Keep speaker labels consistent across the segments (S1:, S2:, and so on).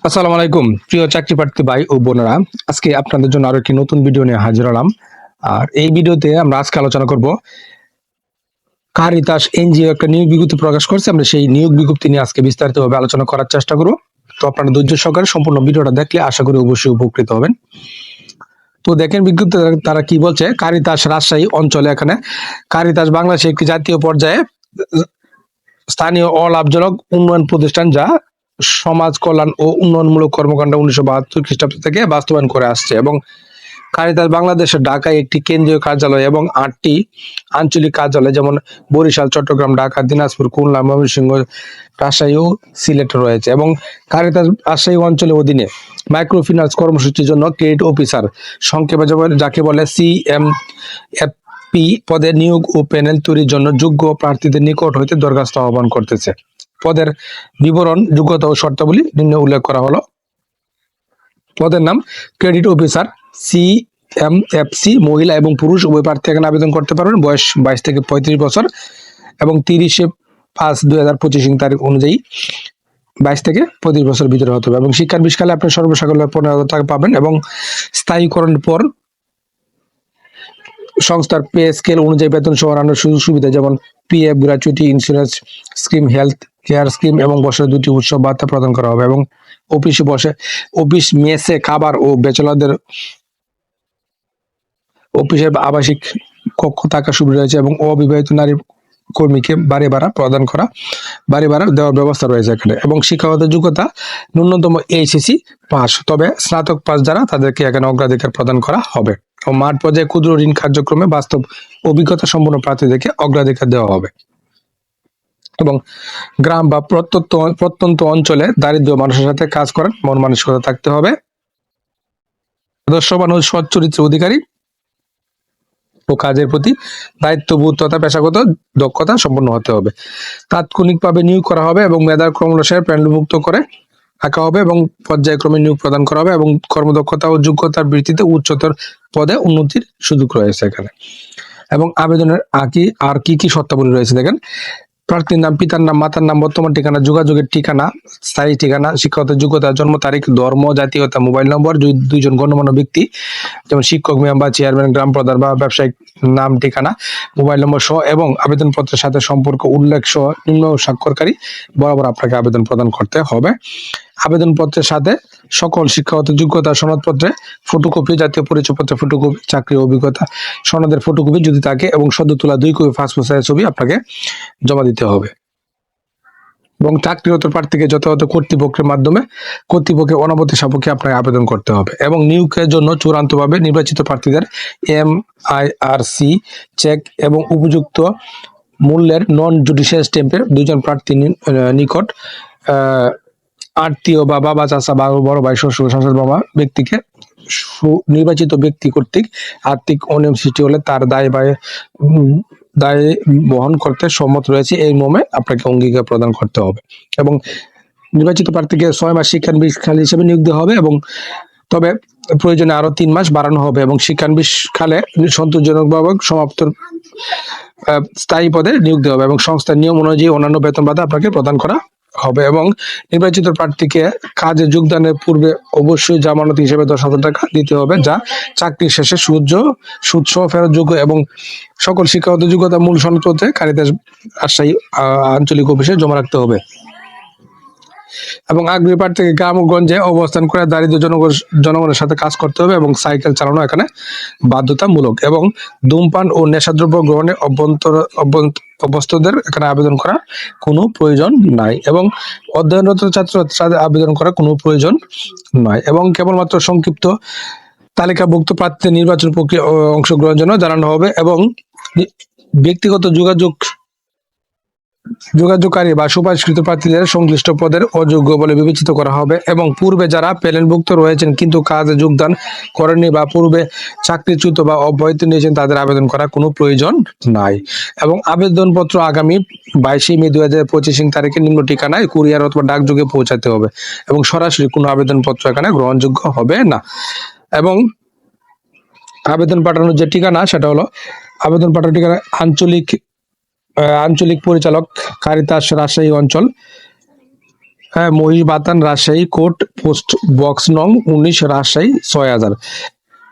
S1: আসসালামু আলাইকুম। প্রিয় চাকরি প্রার্থী ভাই ও বোনেরা, আজকে আপনাদের জন্য আরও একটি নতুন ভিডিও নিয়ে হাজির হলাম। আর এই ভিডিওতে আমরা আজকে আলোচনা করব কারিতাস এনজিও একটা নিয়োগ বিজ্ঞপ্তি প্রকাশ করছে। আমরা সেই নিয়োগ বিজ্ঞপ্তি নিয়ে আজকে বিস্তারিতভাবে আলোচনা করার চেষ্টা করব। তো আপনারা ধৈর্য সহকারে সম্পূর্ণ ভিডিওটা দেখলে আশা করি অবশ্যই উপকৃত হবেন। তো দেখেন বিজ্ঞপ্তি তারা কি বলছে? কারিতাস রাজশাহী অঞ্চলে এখানে কারিতাস বাংলাদেশে একটি জাতীয় পর্যায়ে স্থানীয় অলাভজনক উন্নয়ন প্রতিষ্ঠান যা সমাজ কল্যাণ ও উন্নয়নমূলক কর্মকাণ্ড উনিশশো বাহাত্তর খ্রিস্টাব্দ থেকে বাস্তবায়ন করে আসছে এবং কারিতাস বাংলাদেশের ঢাকায় একটি কেন্দ্রীয় কার্যালয় এবং আটটি আঞ্চলিক কার্যালয় যেমন বরিশাল, চট্টগ্রাম, ঢাকা, দিনাজপুর, খুলনা, ময়মনসিংহ, রাজশাহী ও সিলেট রয়েছে এবং কারিতাস রাজশাহী অঞ্চলের অধীনে মাইক্রো ফিন্যান্স কর্মসূচির জন্য ক্রেডিট অফিসার সংক্ষেপে যাকে বলে সি এম এফ পি পদে নিয়োগ ও প্যানেল তৈরির জন্য যোগ্য প্রার্থীদের নিকট হইতে দরখাস্ত আহ্বান করতেছে। পদের বিবরণ, যোগ্যতা ও শর্তাবলী নিম্নে উল্লেখ করা হলো। পদের নাম credit officer C M F C মহিলা এবং পুরুষ, উভয় প্রার্থী এখানে আবেদন করতে পারবেন। বয়স বাইশ থেকে পঁয়ত্রিশ বছর এবং তিরিশে পাঁচ দুই হাজার পঁচিশ তারিখ অনুযায়ী বাইশ থেকে পঁয়ত্রিশ বছর ভিতরে হতে হবে। এবং শিক্ষার বিষকালে আপনি সর্বসাকল্যে পনেরো হাজার টাকা পাবেন এবং স্থায়ীকরণের পর সংস্থার পে স্কেল অনুযায়ী বেতন সহ অন্যান্য সুযোগ সুবিধা, যেমন PF gratuity insurance scheme health care scheme এবং বছরে দুটি উৎসব ভাতা প্রদান করা হবে এবং অফিসে বসে, অফিস মেসে খাবার ও ব্যাচেলারদের অফিসের আবাসিক কক্ষ থাকার সুবিধা রয়েছে এবং অবিবাহিত নারী কর্মীকে বাড়ি ভাড়া প্রদান করা, বাড়ি ভাড়া দেওয়ার ব্যবস্থা রয়েছে এখানে এবং শিক্ষাগত যোগ্যতা ন্যূনতম এইচএসি পাস তবে স্নাতক পাস যারা তাদেরকে এখানে অগ্রাধিকার প্রদান করা হবে ও মাঠ পর্যায়ে ক্ষুদ্র ঋণ কার্যক্রমে বাস্তব অভিজ্ঞতা সম্পন্ন প্রার্থীদেরকে অগ্রাধিকার দেওয়া হবে। এবং গ্রাম বা প্রত্যন্ত প্রত্যন্ত অঞ্চলে দারিদ্র মানুষের সাথে কাজ করার মন মানসিকতা থাকতে হবে। আদর্শবান ও সৎ চরিত্রের অধিকারী ও কাজের প্রতি দায়িত্ববোধ তথা পেশাগত দক্ষতা সম্পন্ন হতে হবে। তাৎক্ষণিকভাবে নিয়োগ করা হবে এবং মেধার ক্রমশায় প্যানেলভুক্ত করে রাখা হবে এবং পর্যায়ক্রমে নিয়োগ প্রদান করা হবে এবং কর্মদক্ষতা ও যোগ্যতার ভিত্তিতে উচ্চতর পদে উন্নতির সুযোগ রয়েছে এখানে। এবং আবেদনের আকি, আর কি কি শর্তাবলী রয়েছে দেখেন? প্রার্থীর নাম, পিতার নাম, মাতার নাম, বর্তমান ঠিকানা, যোগাযোগের ঠিকানা, স্থায়ী ঠিকানা, শিক্ষাগত যোগ্যতা, জন্ম তারিখ, ধর্ম, জাতীয়তা, মোবাইল নম্বর, দুই- দুইজন গণ্যমান্য ব্যক্তি, যেমন শিক্ষক মেম্বার চেয়ারম্যান, গ্রাম প্রধান বা ব্যবসায়িক নাম, ঠিকানা, মোবাইল নম্বর সহ এবং আবেদনপত্রের সাথে সম্পর্ক, উল্লেখ সহ নিম্ন স্বাক্ষরকারী, বরাবর আপনাকে আবেদন প্রদান করতে হবে। আবেদনপত্রের সাথে সকল শিক্ষাগত যোগ্যতা সনদপত্রে ফটোকপি জাতীয় পরিচয়পত্রের ফটোকপি চাকরি অভিজ্ঞতা সনদের ফটোকপি যদি থাকে এবং সদ্য তোলা দুই কপি পাসপোর্ট সাইজ ছবি আপনাকে জমা দিতে হবে। এবং চাকরিরত প্রার্থীকে যথাযথ কর্তৃপক্ষের মাধ্যমে কর্তৃপক্ষের অনুমতি সাপেক্ষে আপনাকে আবেদন করতে হবে এবং নিয়োগের জন্য চূড়ান্তভাবে নির্বাচিত প্রার্থীদের M I R C check এবং উপযুক্ত মূল্যের নন জুডিশিয়াল স্ট্যাম্পের দুজন প্রার্থী নিকট আত্মীয় বা বাবা, চাচা বা বড় ভাই, শ্বশুর, শাশুড়ি বাবা ব্যক্তিকে নির্বাচিত ব্যক্তি কর্তৃক আর্থিক অনিয়ম সৃষ্টি হলে তার দায় বা দায় বহন করতে সম্মত রয়েছে। এই মর্মে আপনাকে অঙ্গীকার প্রদান করতে হবে এবং নির্বাচিত প্রার্থীকে ছয় মাস শিক্ষানবিশ খালি হিসেবে নিয়োগ দেওয়া হবে এবং তবে প্রয়োজনে আরও তিন মাস বাড়ানো হবে এবং শিক্ষানবিশ খালে সন্তোষজনকভাবে সমাপ্ত স্থায়ী পদে নিয়োগ দেওয়া হবে এবং সংস্থার নিয়ম অনুযায়ী অন্যান্য বেতন ভাতা আপনাকে প্রদান করা হবে এবং নির্বাচিত প্রার্থীকে কাজে যোগদানের পূর্বে অবশ্যই জামানত হিসেবে দশ হাজার টাকা দিতে হবে, যা চাকরি শেষে সূর্য সুদসহ ফেরতযোগ্য এবং সকল শিক্ষাগত যোগ্যতা মূল সনদপত্রে কারিদাস রাজশাহী আঞ্চলিক অফিসে জমা রাখতে হবে। এবং আগ্রহী প্রার্থীকে গ্রামগঞ্জে অবস্থান করে দারিদ্র জনগণ, জনগণের সাথে কাজ করতে হবে এবং সাইকেল চালানো এখানে বাধ্যতামূলক এবং ধূমপান ও নেশাদ্রব্য গ্রহণে অভ্যন্তর অভ্যন্ত- অভ্যস্তদের এখানে আবেদন করা কোনো প্রয়োজন নাই এবং অধ্যয়নরত ছাত্র ছাত্রীদের আবেদন করা কোনো প্রয়োজন নয় এবং কেবলমাত্র সংক্ষিপ্ত তালিকাভুক্ত প্রার্থীদের নির্বাচন প্রক্রিয়া অংশগ্রহণের জন্য জানানো হবে এবং ব্যক্তিগত যোগাযোগ যোগাযোগকারী বা সুপারিশকৃত প্রার্থীদের সংশ্লিষ্ট পদের অযোগ্য বলে বিবেচিত করা হবে এবং পূর্বে যারা প্যানেলভুক্ত রয়েছেন কিন্তু কাজে যোগদান করেননি বা পূর্বে চাকরিচ্যুত বা অব্যাহতি নিয়েছেন তাদের আবেদন করার কোনো প্রয়োজন নাই। এবং আবেদনপত্র আগামী বাইশে মে দু হাজার পঁচিশ তারিখে নিম্ন ঠিকানায় কুরিয়ার অথবা ডাকযোগে পৌঁছাতে হবে এবং সরাসরি কোনো আবেদনপত্র এখানে গ্রহণযোগ্য হবে না। এবং আবেদন পাঠানোর যে ঠিকানা সেটা হলো, আবেদন পাঠানোর ঠিকানা আঞ্চলিক আঞ্চলিক পরিচালক কারিতাস রাজশাহী অঞ্চল। হ্যাঁ Mohishbathan Rajshahi court post box নং উনিশ রাজশাহী ছয় হাজার।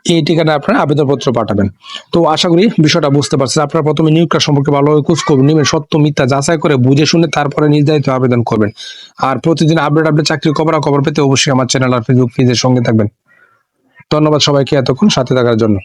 S1: এই ঠিকানায় আপনারা আবেদনপত্র পাঠাবেন। তো আশা করি বিষয়টা বুঝতে পারছেন। আপনারা প্রথমে নিয়োগটা সম্পর্কে ভালোভাবে খোঁজ করবেন নেবেন, সত্য, মিথ্যা যাচাই করে বুঝে শুনে তারপরে নির্ধারিত আবেদন করবেন। আর প্রতিদিন আপডেট আপডেট চাকরির খবর খবর পেতে অবশ্যই আমার চ্যানেল আর ফেসবুক পেজের সঙ্গে থাকবেন। ধন্যবাদ সবাইকে এতক্ষণ সাথে থাকার জন্য।